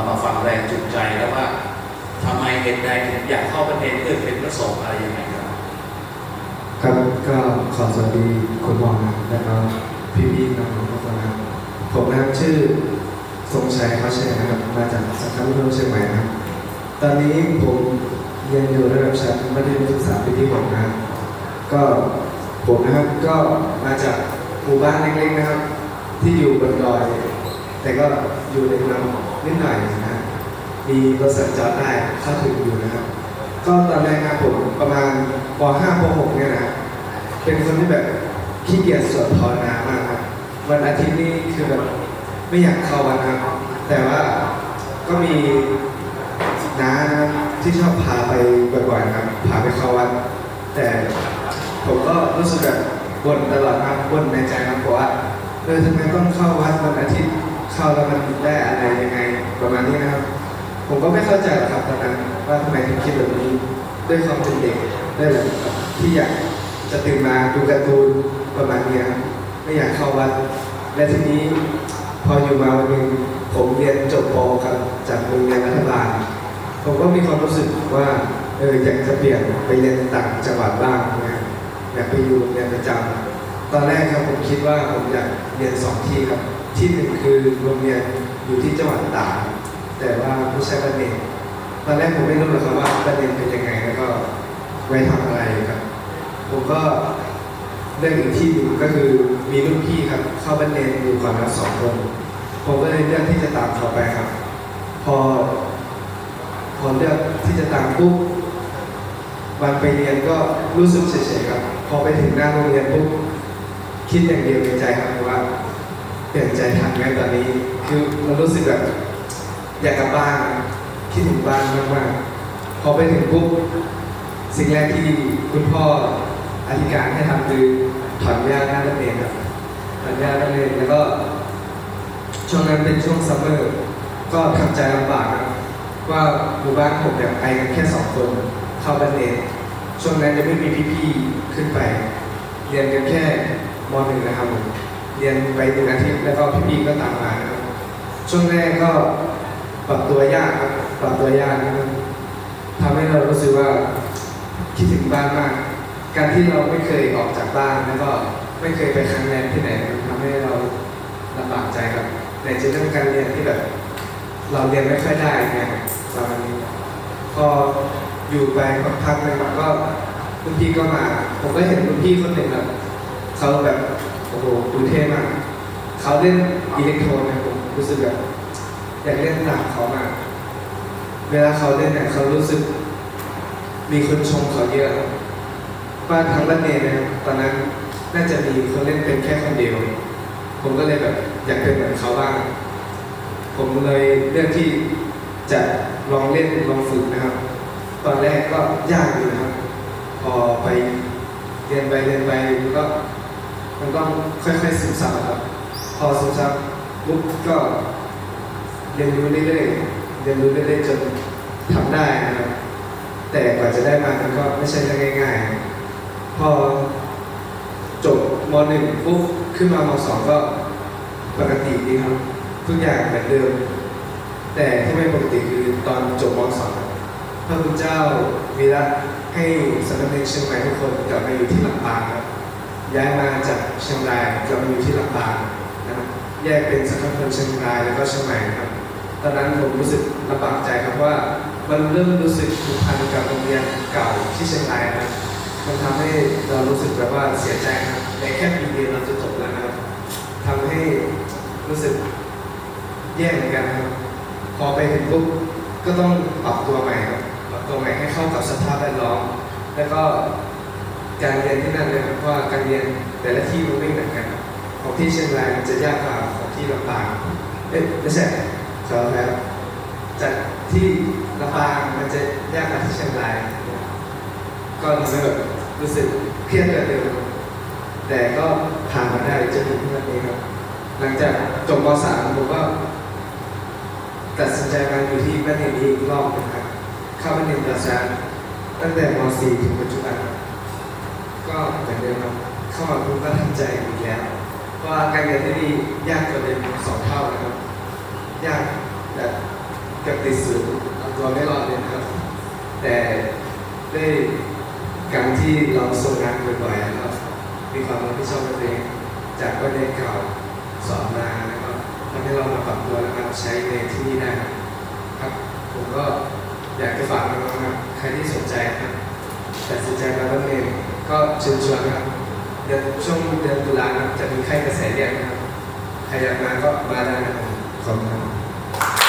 เขามาฟังแรงจูงใจแล้วว่าทำไมเหตุใดถึงอยากเข้าประเด็นเรื่อเป็นพระสงฆ์อะไรยังไงครับครับก็ขอสวัสดีคุณหมอนะแล้วก็พี่ๆน้องๆทุกคนนะครับผมนะครับชื่อทรงชัยเขาเชยนะครับมาจากสังกัดวิทยาเชียงใหม่นะครับตอนนี้ผมเรียนอยู่ระดับชั้นมัธยมศึกษาปีที่หกนะครับก็ผมนะครับก็มาจากหมู่บ้านเล็กๆนะครับ ที่อยู่บนดอย แต่ก็อยู่ในเมืองนิดหน่อยนะครับมีรถสัญจรได้เข้าถึงอยู่นะครับ ก็ตอนแรกครับผมประมาณป .5 ป .6 เนี่ยนะเป็นคนที่แบบขี้เกียจสวดภาวนามากครับวันอาทิตย์นี่คือแบบไม่อยากเข้าวัดครับแต่ว่าก็มีน้าที่ชอบพาไปบ่อยๆนะครับพาไปเข้าวัดแต่ผมก็รู้สึกแบบบ่นตลอดครับบ่นในใจครับเพราะว่าเออทำไมต้องเข้าวัดวันอาทิตย์ เข้าแล้วมันได้อะไรยังไงประมาณนี้นะครับ ผมก็ไม่เข้าใจหรอกครับตอนนั้นว่าทำไมถึงคิดแบบนี้ด้วยความเป็นเด็กด้วยแบบที่อยากจะตื่นมาดูการ์ตูนประมาณนี้ครับไม่อยากเข้าวัดและทีนี้พออยู่มาวันหนึ่งผมเรียนจบปครับจากโรงเรียนรัฐบาลผมก็มีความรู้สึกว่าเอออยากจะเปลี่ยนไปเรียนต่างจังหวัดบ้างนะอยากไปอยู่เรียนประจำตอนแรกครับผมคิดว่าผมอยากเรียนสองที่ครับ ที่หนึ่งคือโรงเรียนอยู่ที่จังหวัดตากแต่ว่าไม่ใช่ประเด็นตอนแรกผมไม่รู้หรอกครับว่าประเด็นเป็นยังไงแล้วก็ไว้ทำอะไรครับ ผมก็เลือกอีกที่หนึ่งก็คือมีรุ่นพี่ครับเข้าประเด็นอยู่ก่อนละสองคนผมก็เลยเลือกที่จะตามเขาไปครับ พอพอเลือกที่จะตามปุ๊บวันไปเรียนก็รู้สึกเฉยๆครับ พอไปถึงหน้าโรงเรียนปุ๊บคิดอย่างเดียวในใจครับว่า เปลี่ยนใจทันไหมตอนนี้ คือมันรู้สึกแบบอยากกลับบ้านคิดถึงบ้านมากๆพอไปถึงปุ๊บสิ่งแรกที่คุณพ่ออธิการให้ทำคือถอนหญ้าหน้านักเรียนครับถอนหญ้านักเรียนแล้วก็ ช่วงนั้นเป็นช่วงซัมเมอร์ก็ทำใจลำบากว่าหมู่บ้านผมเนี่ยไปกันแค่สองคนเข้าบ้านเรียนช่วงนั้นยังไม่มีพี่ๆขึ้นไป เรียนกันแค่มหนึ่งนะครับผม เรียนไปหนึ่งอาทิตย์แล้วก็พี่ๆก็ตามมาครับช่วงแรกก็ปรับตัวยากครับปรับตัวยากนะครับทำให้เรารู้สึกว่าคิดถึงบ้านมาก การที่เราไม่เคยออกจากบ้านแล้วก็ไม่เคยไปครั้งแรกที่ไหนมันทำให้เราลำบากใจครับในจะเรื่องการเรียนที่แบบ เราเรียนไม่ค่อยได้ไงประมาณนี้พออยู่ไปสักพักหนึงก็รุ่นพี่ก็มา ผมก็เห็นรุ่นพี่คนหนึ่งแบบเขาแบบ โอ้โหดูเท่มากเขาเล่นอิเล็กโทรนนะผมรู้สึกแบบอยากเล่นตามเขามากเวลาเขาเล่นเนี่ยเขารู้สึก มีคนชมเขาเยอะว่าทั้งบ้านเนยนะตอนนั้นน่าจะมีคนเล่นเป็นแค่คนเดียว ผมก็เลยแบบอยากเป็นเหมือนเขาบ้าง ผมเลยเลือกที่จะลองเล่นลองฝึกนะครับ ตอนแรกก็ยากอยู่นะครับ พอไปเรียนไปเรียนไปก็ มันก็มันก็ค่อยๆซึมซับครับ พอซึมซับปุ๊บก็เรียนรู้เรื่อยๆเรียนรู้เรื่อยๆจนทำได้นะครับ แต่กว่าจะได้มามันก็ไม่ใช่เรื่องง่ายๆ พอจบมหนึ่งปุ๊บขึ้นมามสองก็ปกติดีครับ ทุกอย่างเหมือนเดิม แต่ที่ไม่ปกติคือตอนจบมสองพระคุณเจ้าวีระให้สำนักเรียนเชียงใหม่ทุกคนกลับมาอยู่ที่ลำปางครับ ย้ายมาจากเชียงรายกลับมาอยู่ที่ลำปางนะครับแยกเป็นสังกัดเชียงรายแล้วก็เชียงใหม่ครับ ตอนนั้นผมรู้สึกลำบากใจครับว่ามันเริ่มรู้สึกผูกพันกับโรงเรียนเก่าที่เชียงรายนะครับมันทำให้เรารู้สึกแบบว่าเสียใจครับในแค่ปีเดียวเราจะจบแล้วนะครับทำให้รู้สึกแย่เหมือนกันครับ พอไปถึงปุ๊บก็ต้องปรับตัวใหม่ครับปรับตัวใหม่ให้เข้ากับสภาพแวดล้อมแล้วก็ การเรียนที่นั่นเลยครับว่าการเรียนแต่ละที่มันไม่เหมือนกัน ของที่เชียงรายมันจะยากกว่าของที่ลำปางเอ๊ะไม่ใช่ขออภัยครับจากที่ลำปางมันจะยากกว่าที่เชียงราย ก็ทำให้แบบรู้สึกเครียดกว่าเดิมแต่ก็ผ่านมาได้จนถึงทุกวันนี้ครับ หลังจากจบม .3 ผมก็ตัดสินใจมาอยู่ที่บ้านเรียนนี้อีกรอบหนึงครับ เข้าบ้านเรียนประชาตั้งแต่ม .4 ถึงปัจจุบัน ก็เหมือนเดิมครับเข้ามาปุ๊บก็ทำใจอีกแล้ว ว่าการเรียนที่นี่ยากกว่าเดิมสองเท่านะครับ ยากแบบเกับติดศูนย์เอาตัวไม่รอดเลยนะครับ แต่ได้การที่เราส่งงานบ่อยๆนะครับมีความรับผิดชอบตัวเองจากประเด็นเก่าสอนมานะครับทำให้เรามาปรับตัวนะครับใช้ในที่นี่ได้ครับ ผมก็อยากจะฝากน้องๆนะครับใครที่สนใจครับตัดสินใจมาแล้วเอง ก็เชิญชวนครับเดือนช่วงเดือนตุลาครับจะมีค่ายกระแสเรียกนะครับใครอยากมาก็มาได้นะครับขอบคุณครับ